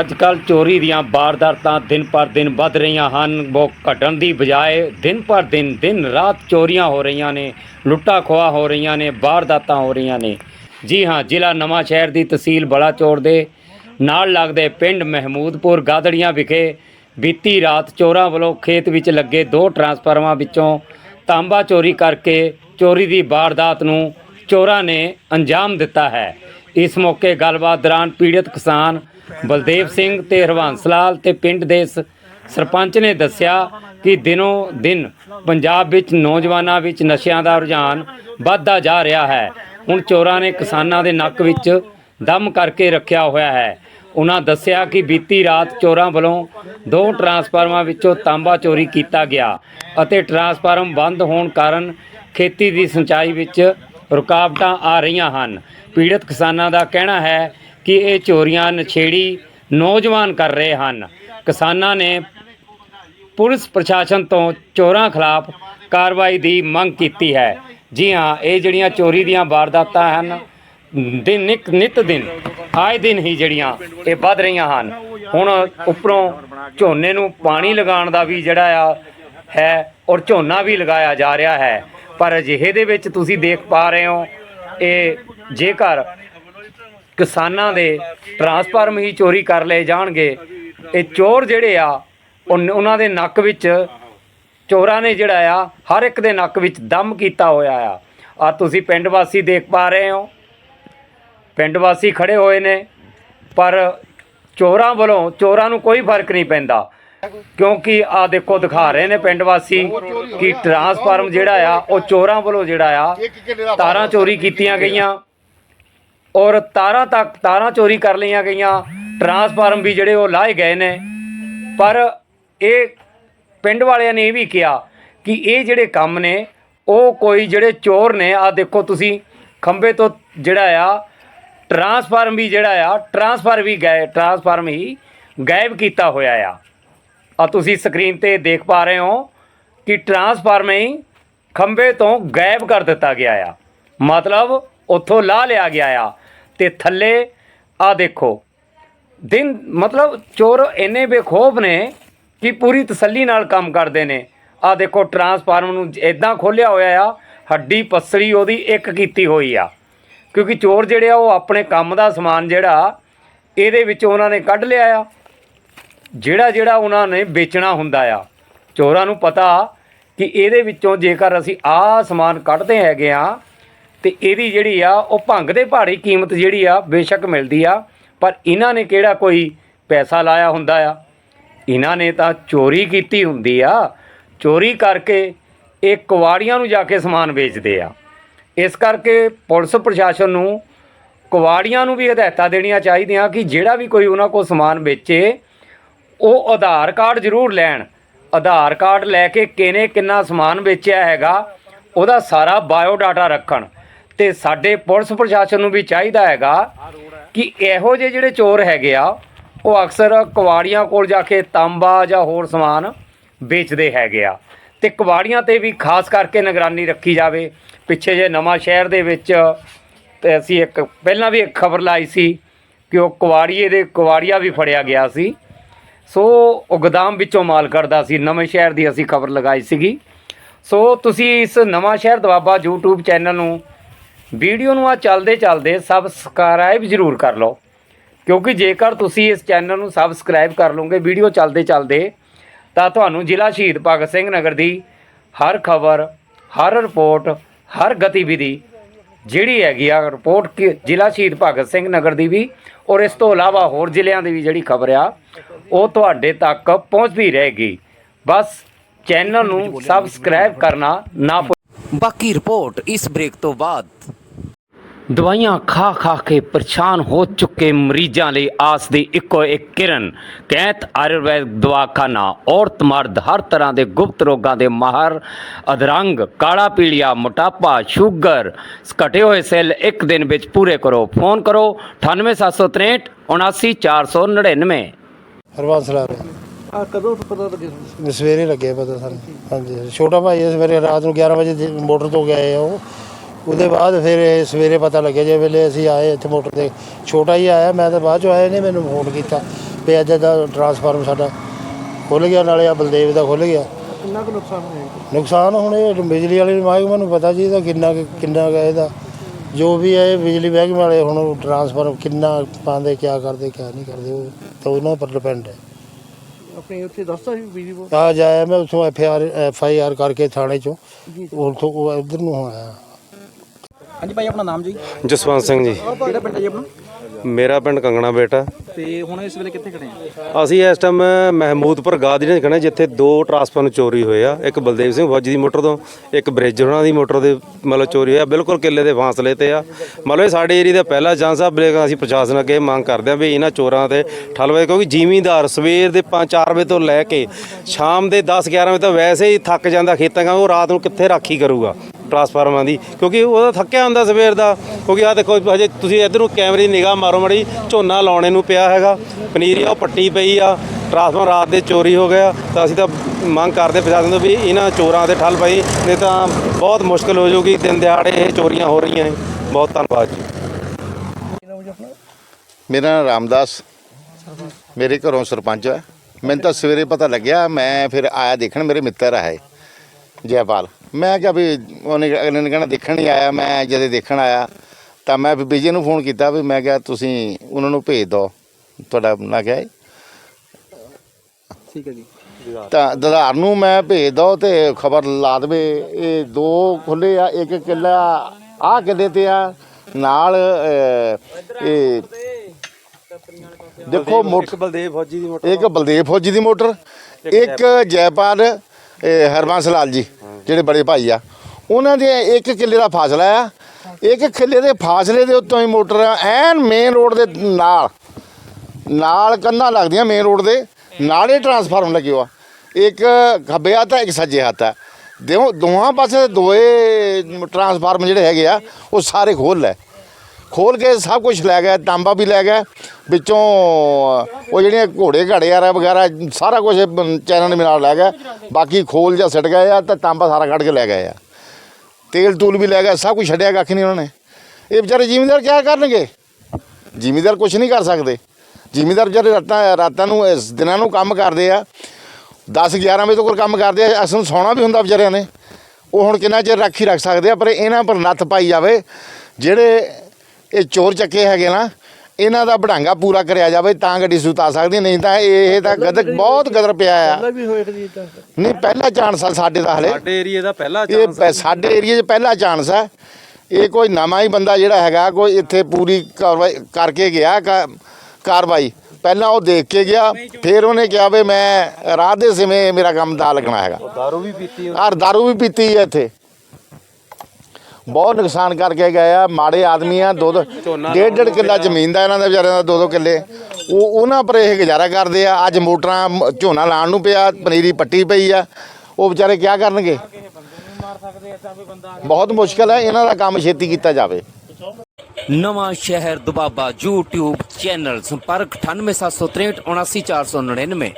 ਅੱਜ ਕੱਲ ਚੋਰੀ ਦੀਆਂ ਵਾਰਦਾਤਾਂ ਦਿਨ ਪਰ ਦਿਨ ਵੱਧ ਰਹੀਆਂ ਹਨ। ਉਹ ਘਟਣ ਦੀ ਬਜਾਏ ਦਿਨ ਪਰ ਦਿਨ ਦਿਨ ਰਾਤ ਚੋਰੀਆਂ ਹੋ ਰਹੀਆਂ ਨੇ, ਲੁੱਟਾ ਖੋਆ ਹੋ ਰਹੀਆਂ ਨੇ, ਵਾਰਦਾਤਾਂ ਹੋ ਰਹੀਆਂ ਨੇ। ਜੀ ਹਾਂ, ਜ਼ਿਲ੍ਹਾ ਨਵਾਂ ਸ਼ਹਿਰ ਦੀ ਤਹਿਸੀਲ ਬਲਾਚੌਰ ਦੇ ਨਾਲ ਲੱਗਦੇ ਪਿੰਡ ਮਹਿਮੂਦਪੁਰ ਗਾਦੜੀਆਂ ਵਿਖੇ ਬੀਤੀ ਰਾਤ ਚੋਰਾਂ ਵੱਲੋਂ ਖੇਤ ਵਿੱਚ ਲੱਗੇ ਦੋ ਟਰਾਂਸਫਾਰਮਾਂ ਵਿੱਚੋਂ ਤਾਂਬਾ ਚੋਰੀ ਕਰਕੇ ਚੋਰੀ ਦੀ ਵਾਰਦਾਤ ਨੂੰ ਚੋਰਾਂ ਨੇ ਅੰਜਾਮ ਦਿੱਤਾ ਹੈ। ਇਸ ਮੌਕੇ ਗੱਲਬਾਤ ਦੌਰਾਨ ਪੀੜਤ ਕਿਸਾਨ ਬਲਦੇਵ ਸਿੰਘ ਤੇ ਹਰਵੰਸ ਲਾਲ ਤੇ ਪਿੰਡ ਦੇ ਸ- ਸਰਪੰਚ ਨੇ ਦੱਸਿਆ ਕਿ ਦਿਨੋਂ ਦਿਨ ਪੰਜਾਬ ਵਿੱਚ ਨੌਜਵਾਨਾਂ ਵਿੱਚ ਨਸ਼ਿਆਂ ਦਾ ਰੁਝਾਨ ਵੱਧਦਾ ਜਾ ਰਿਹਾ ਹੈ। ਹੁਣ ਚੋਰਾਂ ਨੇ ਕਿਸਾਨਾਂ ਦੇ ਨੱਕ ਵਿੱਚ ਦਮ ਕਰਕੇ ਰੱਖਿਆ ਹੋਇਆ ਹੈ। ਉਹਨਾਂ ਦੱਸਿਆ ਕਿ ਬੀਤੀ ਰਾਤ ਚੋਰਾਂ ਵੱਲੋਂ ਦੋ ਟਰਾਂਸਫਾਰਮਾਂ ਵਿੱਚੋਂ ਤਾਂਬਾ ਚੋਰੀ ਕੀਤਾ ਗਿਆ ਅਤੇ ਟਰਾਂਸਫਾਰਮ ਬੰਦ ਹੋਣ ਕਾਰਨ ਖੇਤੀ ਦੀ ਸਿੰਚਾਈ ਵਿੱਚ ਰੁਕਾਵਟਾਂ ਆ ਰਹੀਆਂ ਹਨ। ਪੀੜਤ ਕਿਸਾਨਾਂ ਦਾ ਕਹਿਣਾ ਹੈ ਕਿ ਇਹ ਚੋਰੀਆਂ ਨਛੇੜੀ ਨੌਜਵਾਨ ਕਰ ਰਹੇ ਹਨ। ਕਿਸਾਨਾਂ ਨੇ ਪੁਲਿਸ ਪ੍ਰਸ਼ਾਸਨ ਤੋਂ ਚੋਰਾਂ ਖਿਲਾਫ ਕਾਰਵਾਈ ਦੀ ਮੰਗ ਕੀਤੀ ਹੈ। ਜੀ ਹਾਂ, ਇਹ ਜਿਹੜੀਆਂ ਚੋਰੀ ਦੀਆਂ ਵਾਰਦਾਤਾਂ ਹਨ, ਦਿਨ ਨਿਕ, ਨਿਤ ਦਿਨ, ਆਏ ਦਿਨ ਹੀ ਜਿਹੜੀਆਂ ਇਹ ਵੱਧ ਰਹੀਆਂ ਹਨ। ਹੁਣ ਉੱਪਰੋਂ ਝੋਨੇ ਨੂੰ ਪਾਣੀ ਲਗਾਉਣ ਦਾ ਵੀ ਜਿਹੜਾ ਆ ਹੈ ਔਰ ਝੋਨਾ ਵੀ ਲਗਾਇਆ ਜਾ ਰਿਹਾ ਹੈ। ਪਰ ਅਜਿਹੇ ਦੇ ਵਿੱਚ ਤੁਸੀਂ ਦੇਖ ਪਾ ਰਹੇ ਹੋ, ਇਹ ਜੇਕਰ ਕਿਸਾਨਾਂ ਦੇ ਟਰਾਂਸਫਾਰਮ ਹੀ ਚੋਰੀ ਕਰ ਲਏ ਜਾਣਗੇ। ਇਹ ਚੋਰ ਜਿਹੜੇ ਆ, ਉਨ- ਉਹਨਾਂ ਦੇ ਨੱਕ ਵਿੱਚ ਚੋਰਾਂ ਨੇ ਜਿਹੜਾ ਆ, ਹਰ ਇੱਕ ਦੇ ਨੱਕ ਵਿੱਚ ਦਮ ਕੀਤਾ ਹੋਇਆ ਆ। ਆ ਤੁਸੀਂ ਪਿੰਡ ਵਾਸੀ ਦੇਖ ਪਾ ਰਹੇ ਹੋ। ਪਿੰਡ ਵਾਸੀ ਖੜੇ ਹੋਏ ਨੇ, ਪਰ ਚੋਰਾਂ ਵੱਲੋਂ, ਚੋਰਾਂ ਨੂੰ ਕੋਈ ਫ਼ਰਕ ਨਹੀਂ ਪੈਂਦਾ। ਕਿਉਂਕਿ ਆ ਦੇਖੋ, ਦਿਖਾ ਰਹੇ ਨੇ ਪਿੰਡ ਵਾਸੀ ਕਿ ਟਰਾਂਸਫਾਰਮ ਜਿਹੜਾ ਆ, ਉਹ ਚੋਰਾਂ ਵੱਲੋਂ ਜਿਹੜਾ ਆ, ਤਾਰਾਂ ਚੋਰੀ ਕੀਤੀਆਂ ਗਈਆਂ। ਔਰ ਤਾਰਾਂ ਤੱਕ ਤਾਰਾਂ ਚੋਰੀ ਕਰ ਲਈਆਂ ਗਈਆਂ, ਟਰਾਂਸਫਾਰਮ ਵੀ ਜਿਹੜੇ ਉਹ ਲਾਏ ਗਏ ਨੇ। ਪਰ ਇਹ ਪਿੰਡ ਵਾਲਿਆਂ ਨੇ ਇਹ ਵੀ ਕਿਹਾ ਕਿ ਇਹ ਜਿਹੜੇ ਕੰਮ ਨੇ, ਉਹ ਕੋਈ ਜਿਹੜੇ ਚੋਰ ਨੇ ਆ ਦੇਖੋ ਤੁਸੀਂ ਖੰਬੇ ਤੋਂ ਜਿਹੜਾ ਆ, ਟਰਾਂਸਫਾਰਮ ਵੀ ਜਿਹੜਾ ਆ, ਟਰਾਂਸਫਰ ਵੀ ਗਏ, ਟਰਾਂਸਫਾਰਮ ਹੀ ਗਾਇਬ ਕੀਤਾ ਹੋਇਆ ਆ। ਆ ਤੁਸੀਂ ਸਕਰੀਨ ਤੇ ਦੇਖ ਪਾ ਰਹੇ ਹੋ ਕਿ ਟਰਾਂਸਫਾਰਮ ਹੀ ਖੰਬੇ ਤੋਂ ਗਾਇਬ ਕਰ ਦਿੱਤਾ ਗਿਆ ਆ। ਮਤਲਬ ਉੱਥੋਂ ਲਾ ਲਿਆ ਗਿਆ ਆ। ਤੇ ਥੱਲੇ, ਆ ਦੇਖੋ। ਦਿਨ, ਮਤਲਬ ਚੋਰ ਇੰਨੇ ਬੇਖੋਫ ਨੇ ਕਿ ਪੂਰੀ ਤਸੱਲੀ ਨਾਲ ਕੰਮ ਕਰਦੇ ਨੇ। ਆ ਦੇਖੋ, ਟਰਾਂਸਫਾਰਮ ਨੂੰ ਇਦਾਂ ਖੋਲਿਆ ਹੋਇਆ ਆ, ਹੱਡੀ ਪਸੜੀ ਉਹਦੀ ਇੱਕ ਕੀਤੀ ਹੋਈ ਆ। ਕਿਉਂਕਿ ਚੋਰ ਜਿਹੜੇ ਆ, ਉਹ ਆਪਣੇ ਕੰਮ ਦਾ ਸਮਾਨ ਜਿਹੜਾ, ਇਹਦੇ ਵਿੱਚ ਉਹਨਾਂ ਨੇ ਕੱਢ ਲਿਆ ਆ। ਜਿਹੜਾ ਜਿਹੜਾ ਉਹਨਾਂ ਨੇ ਵੇਚਣਾ ਹੁੰਦਾ ਆ। ਚੋਰਾਂ ਨੂੰ ਪਤਾ ਕਿ ਇਹਦੇ ਵਿੱਚੋਂ ਜੇਕਰ ਅਸੀਂ ਆਹ ਸਮਾਨ ਕੱਢਦੇ ਹੈਗੇ ਆ ਤੇ ਇਹਦੀ ਜਿਹੜੀ ਆ, ਉਹ ਭੰਗ ਦੇ ਭਾਰੀ ਕੀਮਤ ਜਿਹੜੀ ਆ, ਬੇਸ਼ੱਕ ਮਿਲਦੀ ਆ, ਪਰ ਇਹਨਾਂ ਨੇ ਕਿਹੜਾ ਕੋਈ ਪੈਸਾ ਲਾਇਆ ਹੁੰਦਾ ਆ? ਇਹਨਾਂ ਨੇ ਤਾਂ ਚੋਰੀ ਕੀਤੀ ਹੁੰਦੀ ਆ। ਚੋਰੀ ਕਰਕੇ ਇਹ ਕੁਵਾੜੀਆਂ ਨੂੰ ਜਾ ਕੇ ਸਮਾਨ ਵੇਚਦੇ ਆ। ਇਸ ਕਰਕੇ ਪੁਲਿਸ ਪ੍ਰਸ਼ਾਸਨ ਨੂੰ ਕੁਵਾੜੀਆਂ ਨੂੰ ਵੀ ਹਦਾਇਤਾਂ ਦੇਣੀਆਂ ਚਾਹੀਦੀਆਂ ਕਿ ਜਿਹੜਾ ਵੀ ਕੋਈ ਉਹਨਾਂ ਕੋਲ ਸਮਾਨ ਵੇਚੇ, ਉਹ ਆਧਾਰ ਕਾਰਡ ਜ਼ਰੂਰ ਲੈਣ। ਆਧਾਰ ਕਾਰਡ ਲੈ ਕੇ ਕਿਨੇ ਕਿੰਨਾ ਸਮਾਨ ਵੇਚਿਆ ਹੈਗਾ, ਉਹਦਾ ਸਾਰਾ ਬਾਇਓ ਡਾਟਾ ਰੱਖਣ। ਤੇ ਸਾਡੇ ਪੁਲਿਸ ਪ੍ਰਸ਼ਾਸਨ ਨੂੰ ਵੀ ਚਾਹੀਦਾ ਹੈਗਾ ਕਿ ਇਹੋ ਜਿਹੇ ਜਿਹੜੇ ਚੋਰ ਹੈਗੇ ਆ, ਉਹ ਅਕਸਰ ਕੁਵਾੜੀਆਂ ਕੋਲ ਜਾ ਕੇ ਤਾਂਬਾ ਜਾਂ ਹੋਰ ਸਮਾਨ ਵੇਚਦੇ ਹੈਗੇ ਆ। ਤੇ ਕੁਵਾੜੀਆਂ ਤੇ ਵੀ ਖਾਸ ਕਰਕੇ ਨਿਗਰਾਨੀ ਰੱਖੀ ਜਾਵੇ। ਪਿੱਛੇ ਜੇ ਨਵਾਂ ਸ਼ਹਿਰ ਦੇ ਵਿੱਚ ਤੇ ਅਸੀਂ ਇੱਕ ਪਹਿਲਾਂ ਵੀ ਇੱਕ ਖਬਰ ਲਾਈ ਸੀ ਕਿ ਉਹ ਕੁਵਾੜੀਏ ਦੇ ਕੁਵਾੜੀਆ ਵੀ ਫੜਿਆ ਗਿਆ ਸੀ। ਸੋ ਉਹ ਗੋਦਾਮ ਵਿੱਚੋਂ ਮਾਲ ਕਰਦਾ ਸੀ। ਨਵੇਂ ਸ਼ਹਿਰ ਦੀ ਅਸੀਂ ਖਬਰ ਲਗਾਈ ਸੀਗੀ। ਸੋ ਤੁਸੀਂ ਇਸ Nawanshahr Doaba YouTube channel ਨੂੰ ਵੀਡੀਓ ਨੂੰ ਆ ਚੱਲਦੇ ਚੱਲਦੇ ਸਬਸਕ੍ਰਾਈਬ ਜ਼ਰੂਰ ਕਰ ਲਓ। ਕਿਉਂਕਿ ਜੇਕਰ ਤੁਸੀਂ ਇਸ ਚੈਨਲ ਨੂੰ ਸਬਸਕ੍ਰਾਈਬ ਕਰ ਲਓਗੇ, ਵੀਡੀਓ ਚੱਲਦੇ ਚੱਲਦੇ, ਤਾਂ ਤੁਹਾਨੂੰ ਜ਼ਿਲ੍ਹਾ ਸ਼ਹੀਦ ਭਗਤ ਸਿੰਘ ਨਗਰ ਦੀ ਹਰ ਖਬਰ, ਹਰ ਰਿਪੋਰਟ ਹਰ ਗਤੀਵਿਧੀ ਜਿਹੜੀ ਹੈਗੀ ਆ ਰਿਪੋਰਟ ਕਿ ਜ਼ਿਲ੍ਹਾ ਸ਼ਹੀਦ ਭਗਤ ਸਿੰਘ ਨਗਰ ਦੀ ਵੀ ਔਰ ਇਸ ਤੋਂ ਇਲਾਵਾ ਹੋਰ ਜ਼ਿਲ੍ਹਿਆਂ ਦੀ ਵੀ ਜਿਹੜੀ ਖਬਰ ਆ, ਉਹ ਤੁਹਾਡੇ ਤੱਕ ਪਹੁੰਚਦੀ ਰਹੇਗੀ। ਬਸ ਚੈਨਲ ਨੂੰ ਸਬਸਕ੍ਰਾਈਬ ਕਰਨਾ ਨਾ ਭੁੱਲੋ ਬਾਕੀ ਰਿਪੋਰਟ ਇਸ ਬ੍ਰੇਕ ਤੋਂ ਬਾਅਦ। ਦਵਾਈਆਂ ਖਾ ਖਾ ਕੇ ਪਰੇਸ਼ਾਨ ਹੋ ਚੁੱਕੇ ਮਰੀਜ਼ਾਂ ਲਈ ਆਸ ਦੀ ਇੱਕੋ ਇੱਕ ਕਿਰਨ ਕੈਂਤ ਆਯੁਰਵੈਦ ਦਵਾਖਾਨਾ ਔਰਤ ਮਰਦ ਹਰ ਤਰ੍ਹਾਂ ਦੇ ਗੁਪਤ ਰੋਗਾਂ ਦੇ ਮਾਹਰ ਅਧਰੰਗ ਕਾਲਾ ਪੀਲੀਆ ਮੋਟਾਪਾ ਸ਼ੂਗਰ ਘਟੇ ਹੋਏ ਸੈੱਲ ਇੱਕ ਦਿਨ ਵਿੱਚ ਪੂਰੇ ਕਰੋ। ਫੋਨ ਕਰੋ 98763 79499 ਹਰਬੰਸ ਲਾ ਰਿਹਾ ਆ ਕਦੋਂ ਤੋਂ ਪਤਾ ਲੱਗੇ ਤੁਹਾਨੂੰ? ਸਵੇਰੇ ਲੱਗਿਆ ਪਤਾ ਸਾਨੂੰ। ਹਾਂਜੀ ਛੋਟਾ ਭਾਈ ਸਵੇਰੇ ਰਾਤ ਨੂੰ 11 ਵਜੇ ਮੋਟਰ ਤੋਂ ਗਏ ਆ ਉਹ। ਉਹਦੇ ਬਾਅਦ ਫਿਰ ਇਹ ਸਵੇਰੇ ਪਤਾ ਲੱਗਿਆ ਜੇ ਵੇਲੇ ਅਸੀਂ ਆਏ ਇੱਥੇ ਮੋਟਰ ਤੇ ਛੋਟਾ ਹੀ ਆਇਆ ਮੈਂ ਤਾਂ ਬਾਅਦ ਚੋਂ ਆਇਆ ਨੇ ਮੈਨੂੰ ਫੋਨ ਕੀਤਾ ਵੀ ਅੱਜ ਦਾ ਟਰਾਂਸਫਾਰਮ ਸਾਡਾ ਖੁੱਲ ਗਿਆ ਨਾਲੇ ਆ ਬਲਦੇਵ ਦਾ ਖੁੱਲ ਗਿਆ। ਕਿੰਨਾ ਕੁ ਨੁਕਸਾਨ ਹੋਇਆ? ਨੁਕਸਾਨ ਹੁਣ ਇਹ ਬਿਜਲੀ ਵਾਲੇ ਮਹਿਕਮੇ ਨੂੰ ਪਤਾ ਜੀ ਇਹਦਾ ਕਿੰਨਾ ਕੁ- ਕਿੰਨਾ ਕੁ ਇਹਦਾ। ਜੋ ਵੀ ਹੈ ਇਹ ਬਿਜਲੀ ਮਹਿਕਮੇ ਵਾਲੇ ਹੁਣ ਟਰਾਂਸਫਾਰਮ ਕਿੰਨਾ ਪਾਉਂਦੇ ਕਿਆ ਕਰਦੇ ਕਿਆ ਨਹੀਂ ਕਰਦੇ ਉਹ ਤਾਂ ਉਹਨਾਂ ਪਰ ਡਿਪੈਂਡ ਹੈ। ਆਪਣੇ ਉੱਥੇ ਦੱਸਦਾ ਸੀ ਬਿਜਲੀ ਬੋਰਡ? ਆ ਜਾਇਆ ਮੈਂ ਉੱਥੋਂ F R F I R ਕਰਕੇ ਥਾਣੇ ਚੋਂ ਜੀ। ਉੱਥੋਂ ਉਹ ਇੱਧਰ ਨੂੰ ਆਇਆ। ਹਾਂਜੀ ਭਾਈ ਆਪਣਾ ਨਾਮ ਜੀ? ਜਸਵੰਤ ਸਿੰਘ ਜੀ। ਕਿਹੜਾ ਪਿੰਡ ਹੈ ਜੀ ਆਪਣਾ? ਮੇਰਾ ਪਿੰਡ ਕੰਗਣਾ ਬੇਟਾ। ਤੇ ਹੁਣ ਇਸ ਵੇਲੇ ਕਿੱਥੇ ਖੜੇ ਆ? ਅਸੀਂ ਇਸ ਟਾਈਮ ਮਹਿਮੂਦਪੁਰ ਗਾਦਰੀ ਖੜੇ ਜਿੱਥੇ ਦੋ ਟਰਾਂਸਫਾਰਮਰ ਚੋਰੀ ਹੋਏ ਆ। ਇੱਕ ਬਲਦੇਵ ਸਿੰਘ ਫੌਜੀ ਦੀ ਮੋਟਰ ਤੋਂ ਇੱਕ ਬ੍ਰਿਜ ਉਹਨਾਂ ਦੀ ਮੋਟਰ ਦੇ ਮਤਲਬ ਚੋਰੀ ਹੋਇਆ। ਬਿਲਕੁਲ ਕਿੱਲੇ ਦੇ ਫਾਸਲੇ ਤੇ ਆ। ਮਤਲਬ ਇਹ ਸਾਡੇ ਏਰੀਆ ਦਾ ਪਹਿਲਾ ਚਾਂਸ ਆ ਬਲੇਕ ਅਸੀਂ ਪ੍ਰਸ਼ਾਸਨ ਅੱਗੇ ਮੰਗ ਕਰਦੇ ਆ ਵੀ ਇਹਨਾਂ ਚੋਰਾਂ ਤੇ ਠੱਲ ਪਏ ਕਿਉਂਕਿ ਜ਼ਿਮੀਂਦਾਰ ਸਵੇਰ ਦੇ 5-4 ਵਜੇ ਤੋਂ ਲੈ ਕੇ ਸ਼ਾਮ ਦੇ 10-11 ਵਜੇ ਤੱਕ ਵੈਸੇ ਹੀ ਥੱਕ ਜਾਂਦਾ ਖੇਤਾਂ ਦਾ ਉਹ ਰਾਤ ਨੂੰ ਕਿੱਥੇ ਰਾਖੀ ਕਰੂਗਾ? ਟਰਾਂਸਫਾਰਮਰਾਂ ਦੀ ਕਿਉਂਕਿ ਉਹਦਾ ਥੱਕਿਆ ਹੁੰਦਾ ਸਵੇਰ ਦਾ ਕਿਉਂਕਿ ਆ ਦੇਖੋ ਹਜੇ ਤੁਸੀਂ ਇਧਰੋਂ ਕੈਮਰੇ ਦੀ ਨਿਗਾਹ ਮਾਰੋ ਮੜੀ ਝੋਨਾ ਲਾਉਣੇ ਨੂੰ ਪਿਆ ਹੈਗਾ ਪਨੀਰੀ ਉਹ ਪੱਟੀ ਪਈ ਆ ਟਰਾਂਸਫਾਰਮਰ ਰਾਤ ਦੇ ਚੋਰੀ ਹੋ ਗਿਆ ਤਾਂ ਅਸੀਂ ਤਾਂ ਮੰਗ ਕਰਦੇ ਪ੍ਰਸ਼ਾਸਨ ਤੋਂ ਵੀ ਇਹਨਾਂ ਚੋਰਾਂ ਤੇ ਠੱਲ ਪਈ ਨਹੀਂ ਤਾਂ ਬਹੁਤ ਮੁਸ਼ਕਲ ਹੋ ਜਾਊਗੀ ਦਿਨ ਦਿਹਾੜੇ ਇਹ ਚੋਰੀਆਂ ਹੋ ਰਹੀਆਂ ਨੇ। ਬਹੁਤ ਧੰਨਵਾਦ ਜੀ। ਮੇਰਾ ਨਾਮ ਰਾਮਦਾਸ। ਮੇਰੇ ਘਰੋਂ ਸਰਪੰਚ ਹੈ। ਮੈਨੂੰ ਤਾਂ ਸਵੇਰੇ ਪਤਾ ਲੱਗਿਆ ਮੈਂ ਫਿਰ ਆਇਆ ਦੇਖਣ ਮੇਰੇ ਮਿੱਤਰ ਆਏ। ਜੈਪਾਲ। ਮੈਂ ਕਿਹਾ ਵੀ ਉਹਨੇ ਅਗਲੇ ਨੇ ਕਹਿਣਾ ਦੇਖਣ ਨਹੀਂ ਆਇਆ। ਮੈਂ ਜਦੋਂ ਦੇਖਣ ਆਇਆ ਤਾਂ ਮੈਂ ਵੀ ਵਿਜੇ ਨੂੰ ਫੋਨ ਕੀਤਾ ਵੀ ਮੈਂ ਕਿਹਾ ਤੁਸੀਂ ਉਹਨਾਂ ਨੂੰ ਭੇਜ ਦਿਓ ਤੁਹਾਡਾ ਨਾ ਕਿਹਾ? ਠੀਕ ਹੈ ਜੀ। ਤਾਂ ਦਦਾਰ ਨੂੰ ਮੈਂ ਭੇਜ ਦੋ ਤੇ ਖਬਰ ਲਾ ਦੇਵੇ। ਇਹ ਦੋ ਖੁੱਲੇ ਆ ਇੱਕ ਕਿੱਲਾ ਆ ਕਿੱਲੇ ਤੇ ਆ। ਨਾਲ ਇਹ ਦੇਖੋ ਮੋਟਰ ਬਲਦੇਵ ਫੌਜੀ ਦੀ ਮੋਟਰ। ਇੱਕ ਬਲਦੇਵ ਫੌਜੀ ਦੀ ਮੋਟਰ ਇੱਕ ਜੈਪਾਲ ਇਹ ਹਰਬੰਸ ਲਾਲ ਜੀ, ਜਿਹੜੇ ਬੜੇ ਭਾਈ ਆ। ਉਹਨਾਂ ਦੇ ਇੱਕ ਕਿੱਲੇ ਦਾ ਫਾਸਲਾ ਆ। ਇੱਕ ਕਿੱਲੇ ਦੇ ਫਾਸਲੇ ਦੇ ਉੱਤੋਂ ਹੀ ਮੋਟਰ ਐਨ ਮੇਨ ਰੋਡ ਦੇ ਨਾਲ ਨਾਲ ਕੰਨਾਂ ਲੱਗਦੀਆਂ ਮੇਨ ਰੋਡ ਦੇ, ਨਾਲੇ ਟਰਾਂਸਫਾਰਮ ਲੱਗੇ ਆ ਇੱਕ ਖੱਬੇ ਹੱਥ ਆ, ਇੱਕ ਸੱਜੇ ਹੱਥ ਆ। ਦਿਓ ਦੋਹਾਂ ਪਾਸੇ ਦੋਏ ਟਰਾਂਸਫਾਰਮ ਜਿਹੜੇ ਹੈਗੇ ਆ, ਉਹ ਸਾਰੇ ਖੋਲ ਲੈ ਖੋਲ ਕੇ ਸਭ ਕੁਝ ਲੈ ਗਿਆ ਤਾਂਬਾ ਵੀ ਲੈ ਗਿਆ ਵਿੱਚੋਂ ਉਹ ਜਿਹੜੀਆਂ ਘੋੜੇ ਘੜੇ ਆ ਵਗੈਰਾ, ਸਾਰਾ ਕੁਝ ਚੈਨਲ ਨੇ ਨਾਲ ਲੈ ਗਿਆ ਬਾਕੀ ਖੋਲ ਜਾਂ ਸਿੱਟ ਗਏ ਆ ਤਾਂ ਤਾਂਬਾ ਸਾਰਾ ਕੱਢ ਕੇ ਲੈ ਗਏ ਆ। ਤੇਲ ਤੂਲ ਵੀ ਲੈ ਗਏ, ਸਭ ਕੁਝ ਛੱਡਿਆ ਕੱਖ ਨਹੀਂ ਉਹਨਾਂ ਨੇ। ਇਹ ਵਿਚਾਰੇ ਜ਼ਿਮੀਂਦਾਰ ਕੀ ਕਰਨਗੇ? ਜ਼ਿਮੀਂਦਾਰ ਕੁਝ ਨਹੀਂ ਕਰ ਸਕਦੇ। ਜ਼ਿਮੀਂਦਾਰ ਵਿਚਾਰੇ ਰਾਤਾਂ ਰਾਤਾਂ ਨੂੰ, ਇਸ ਦਿਨਾਂ ਨੂੰ ਕੰਮ ਕਰਦੇ ਆ। 10 11 ਵਜੇ ਤੱਕ ਕੰਮ ਕਰਦੇ ਆ, ਅਸਲ ਸੌਣਾ ਵੀ ਹੁੰਦਾ ਵਿਚਾਰਿਆਂ ਨੇ। ਉਹ ਹੁਣ ਕਿੰਨਾ ਚਿਰ ਰਾਖੀ ਰੱਖ ਸਕਦੇ ਆ, ਪਰ ਇਹਨਾਂ ਪਰ ਨੱਥ ਪਾਈ ਜਾਵੇ, ਜਿਹੜੇ ਇਹ ਚੋਰ ਚੱਕੇ ਹੈਗੇ ਨਾ ਇਹਨਾਂ ਦਾ ਬੜਾਂਗਾ ਪੂਰਾ ਕਰਿਆ ਜਾਵੇ ਤਾਂ ਗੱਡੀ ਸੁਤਾ ਸਕਦੀ ਨਹੀਂ ਤਾਂ ਇਹ ਤਾਂ ਗਦਰ ਬਹੁਤ ਗਦਰ ਪਿਆ ਆ। ਪਹਿਲਾਂ ਵੀ ਹੋਇਆ ਕਦੀ ਇਦਾਂ ਨਹੀਂ ਪਹਿਲਾ ਚਾਂਸ ਆ ਸਾਡੇ ਦਾ ਹਲੇ। ਸਾਡੇ ਏਰੀਆ ਦਾ ਪਹਿਲਾ ਇਹ ਪੈ- ਸਾਡੇ ਏਰੀਆ 'ਚ ਪਹਿਲਾ ਚਾਂਸ ਹੈ ਇਹ ਕੋਈ ਨਵਾਂ ਹੀ ਬੰਦਾ ਜਿਹੜਾ ਹੈਗਾ ਕੋਈ ਇੱਥੇ ਪੂਰੀ ਕਾਰਵਾਈ ਕਰਕੇ ਗਿਆ ਕਾਰਵਾਈ। ਪਹਿਲਾਂ ਉਹ ਦੇਖ ਕੇ ਗਿਆ ਫਿਰ ਉਹਨੇ ਕਿਹਾ ਵੀ ਮੈਂ ਰਾਤ ਦੇ ਸਮੇਂ ਮੇਰਾ ਕੰਮ ਦਾ ਲੱਗਣਾ ਹੈਗਾ। ਦਾਰੂ ਵੀ ਪੀਤੀ ਔਰ ਦਾਰੂ ਵੀ ਪੀਤੀ ਹੈ ਇੱਥੇ। ਬਹੁਤ ਨੁਕਸਾਨ ਕਰਕੇ ਗਏ ਆ ਮਾੜੇ ਆਦਮੀ ਆ ਦੋ ਦੋ ਡੇਢ ਡੇਢ ਕਿੱਲਾ ਜ਼ਮੀਨ ਦਾ ਇਹਨਾਂ ਦੇ ਵਿਚਾਰਿਆਂ ਦਾ ਦੋ ਦੋ ਕਿੱਲੇ। ਉਹ ਉਹਨਾਂ ਪਰ ਇਹ ਗੁਜ਼ਾਰਾ ਕਰਦੇ ਆ ਅੱਜ ਮੋਟਰਾਂ ਝੋਨਾ ਲਾਉਣ ਨੂੰ ਪਿਆ ਪਨੀਰੀ ਪੱਟੀ ਪਈ ਆ ਉਹ ਵਿਚਾਰੇ ਕੀ ਕਰਨਗੇ? ਬਹੁਤ ਮੁਸ਼ਕਲ ਹੈ ਇਹਨਾਂ ਦਾ ਕੰਮ ਛੇਤੀ ਕੀਤਾ ਜਾਵੇ। ਨਵਾਂ ਸ਼ਹਿਰ ਦੁਬਾਬਾ YouTube ਚੈਨਲ ਸੰਪਰਕ 98763 79499